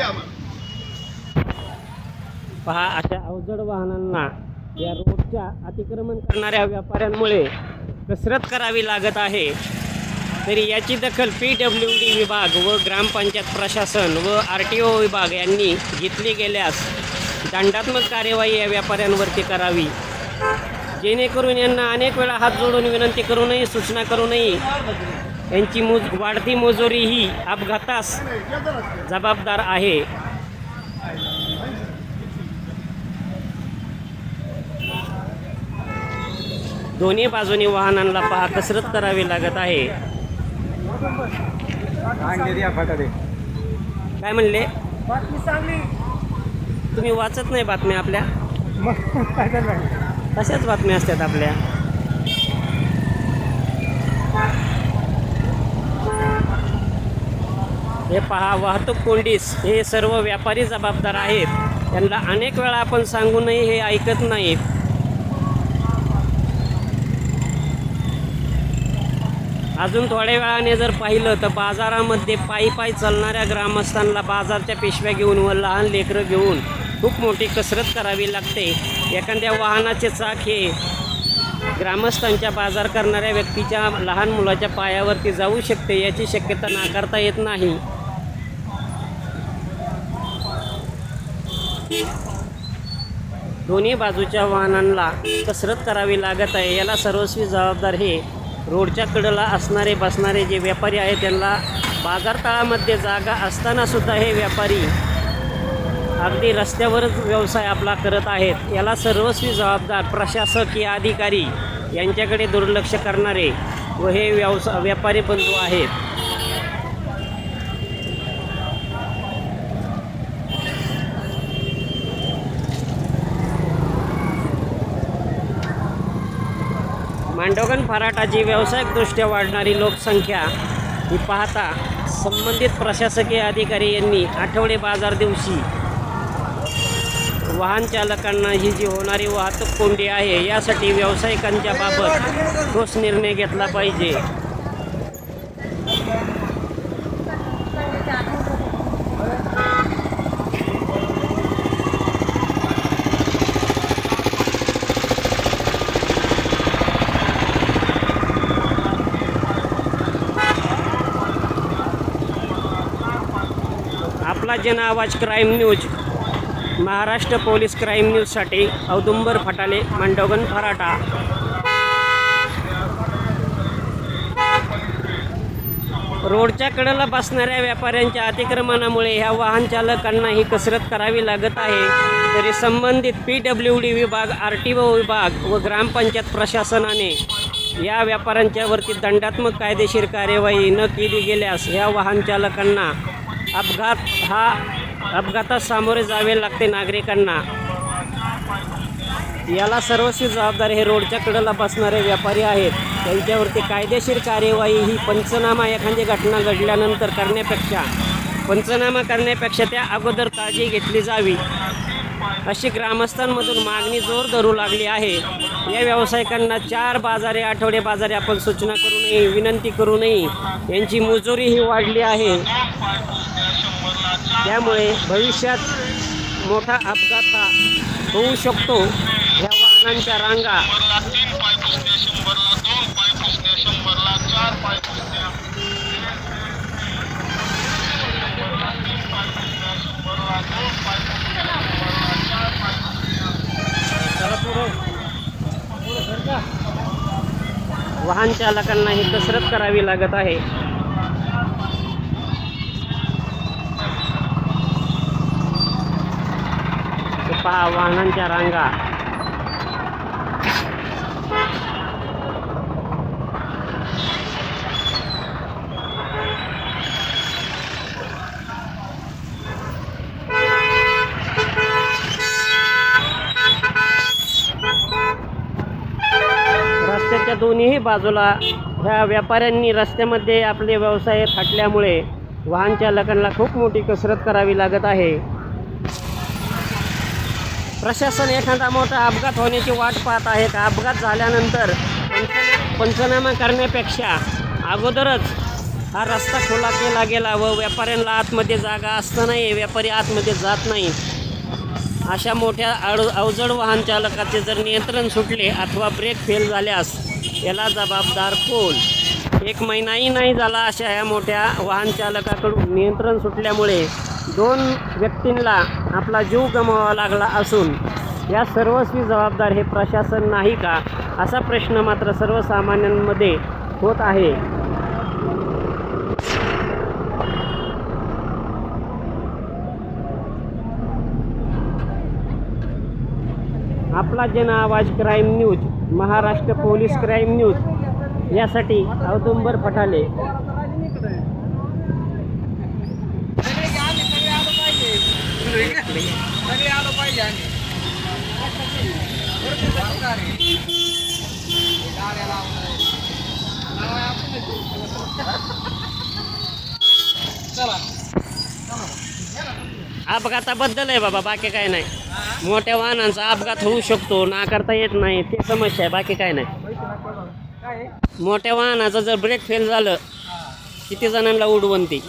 आहे आम्हाला. पहा अशा अवजड वाहनांना या रोडच्या अतिक्रमण करणाऱ्या व्यापाऱ्यांमुळे कसरत करावी लागत आहे. तरी याची दखल पी डब्ल्यू डी विभाग व ग्रामपंचायत प्रशासन व आर टी ओ विभाग यांनी घेतली गेल्यास दंडात्मक कार्यवाही या व्यापाऱ्यांवरती करावी. जेणेकरून यांना अनेक वेळा हात जोडून विनंती करूनही सूचना करूनही यांची मुज वाढती मुजोरी ही अपघातास जबाबदार आहे. दोन्ही बाजूनी वाहनांना पहा कसरत करावी लागत आहे. काय म्हणले? तुम्ही वाचत नाही बातम्या आपल्या? कशाच बातम्या असतात आपल्या? हे पहा वाहतूक कोंडीस हे सर्व व्यापारी जबाबदार आहेत. त्यांना अनेक वेळा आपण सांगूनही हे ऐकत नाहीत अजून थोड्या वेळाने जर पाहिलं तर बाजारामध्ये पायी पायी चालणाऱ्या ग्रामस्थांना बाजारच्या पिशव्या घेऊन व लहान लेकरं घेऊन खूप मोठी कसरत करावी लागते. एखाद्या वाहनाचे चाक हे ग्रामस्थांच्या बाजार करणाऱ्या व्यक्तीच्या लहान मुलाच्या पायावरती जाऊ शकते याची शक्यता नाकारता येत नाही. दोन्ही बाजूच्या वाहनांना कसरत करावी लागत आहे. याला सर्वस्वी जबाबदार हे रोडच्या कडेला असणारे बसणारे जे व्यापारी आहेत त्यांना बाजारतळामध्ये जागा असतानासुद्धा हे व्यापारी अगदी रस्त्यावरच व्यवसाय आपला करत आहेत. याला सर्वस्वी जबाबदार प्रशासकीय अधिकारी यांच्याकडे दुर्लक्ष करणारे व हे व्यवसा व्यापारी बंधू आहेत. मांडवगण फराटाची व्यावसायिकदृष्ट्या वाढणारी लोकसंख्या ही पाहता संबंधित प्रशासकीय अधिकारी यांनी आठवडे बाजार दिवशी वाहन चालकांना ही जी होणारी वाहतूक कोंडी आहे यासाठी व्यावसायिकांच्या बाबत ठोस निर्णय घेतला पाहिजे. आपला आवाज crime news. Maharashtra police crime न्यूजसाठी औदुंबर फटाले मांडवगन फराटा. रोडच्या कडेला बसणाऱ्या व्यापाऱ्यांच्या अतिक्रमणामुळे ह्या वाहन चालकांना ही कसरत करावी लागत आहे. तरी संबंधित पी डब्ल्यू डी विभाग आर टी ओ विभाग व ग्रामपंचायत प्रशासनाने या व्यापाऱ्यांच्यावरती दंडात्मक कायदेशीर कार्यवाही न केली गेल्यास ह्या वाहन चालकांना अपघात हा अपघातात सामोरे जावे लागते नागरिकांना. याला सर्वस्वी जबाबदार हे रोडच्या कडेला बसणारे व्यापारी आहेत. त्यांच्यावरती कायदेशीर कार्यवाही ही पंचनामा एखादी घटना घडल्यानंतर करण्यापेक्षा पंचनामा करण्यापेक्षा त्या अगोदर काळजी घेतली जावी. अशी ग्रामस्थांमधून मागणी जोर धरू लागली आहे. या व्यावसायिकांना चार बाजारे आठवडे बाजारे आपण सूचना करू नये विनंती करू नये. यांची मुजोरी ही वाढली आहे. त्यामुळे भविष्यात मोठा अपघात हा होऊ शकतो. या वाहनांच्या रांगा. वाहन चालकांना ही कसरत करावी लागत आहे. पहा वाहनांच्या रांगा. दोन्हीही बाजूला ह्या व्यापाऱ्यांनी रस्त्यामध्ये आपले व्यवसाय थाटल्यामुळे वाहन चालकांना खूप मोठी कसरत करावी लागत आहे. प्रशासन एखादा मोठा अपघात होण्याची वाट पाहत आहे. का अपघात झाल्यानंतर पंचना पंचनामा करण्यापेक्षा अगोदरच हा रस्ता खुला केला गेला व व्यापाऱ्यांना आतमध्ये जागा असतानाही व्यापारी आतमध्ये जात नाही. अशा मोठ्या अड अवजड वाहन चालकाचे जर नियंत्रण सुटले अथवा ब्रेक फेल झाल्यास याला जबाबदार कोण एक महिनाही नाही झाला अशा या मोठ्या वाहन चालकाकडून. नियंत्रण सुटल्यामुळे दोन व्यक्तींना आपला जीव गमवावा लागला असून या सर्वस्वी जबाबदार हे प्रशासन नाही का? असा प्रश्न मात्र सर्वसामान्यांमध्ये होत आहे. आपला जन आवाज crime news Maharashtra police crime news यासाठी औदुंबर चला. अपघाताबद्दल आहे बाबा बाकी काय नाही. मोठ्या वाहनांचा अपघात होऊ शकतो नाकारता येत नाही ते समस्या आहे बाकी काय नाही. मोठ्या वाहनाचं जर ब्रेक फेल झालं किती जणांना उडवण ती?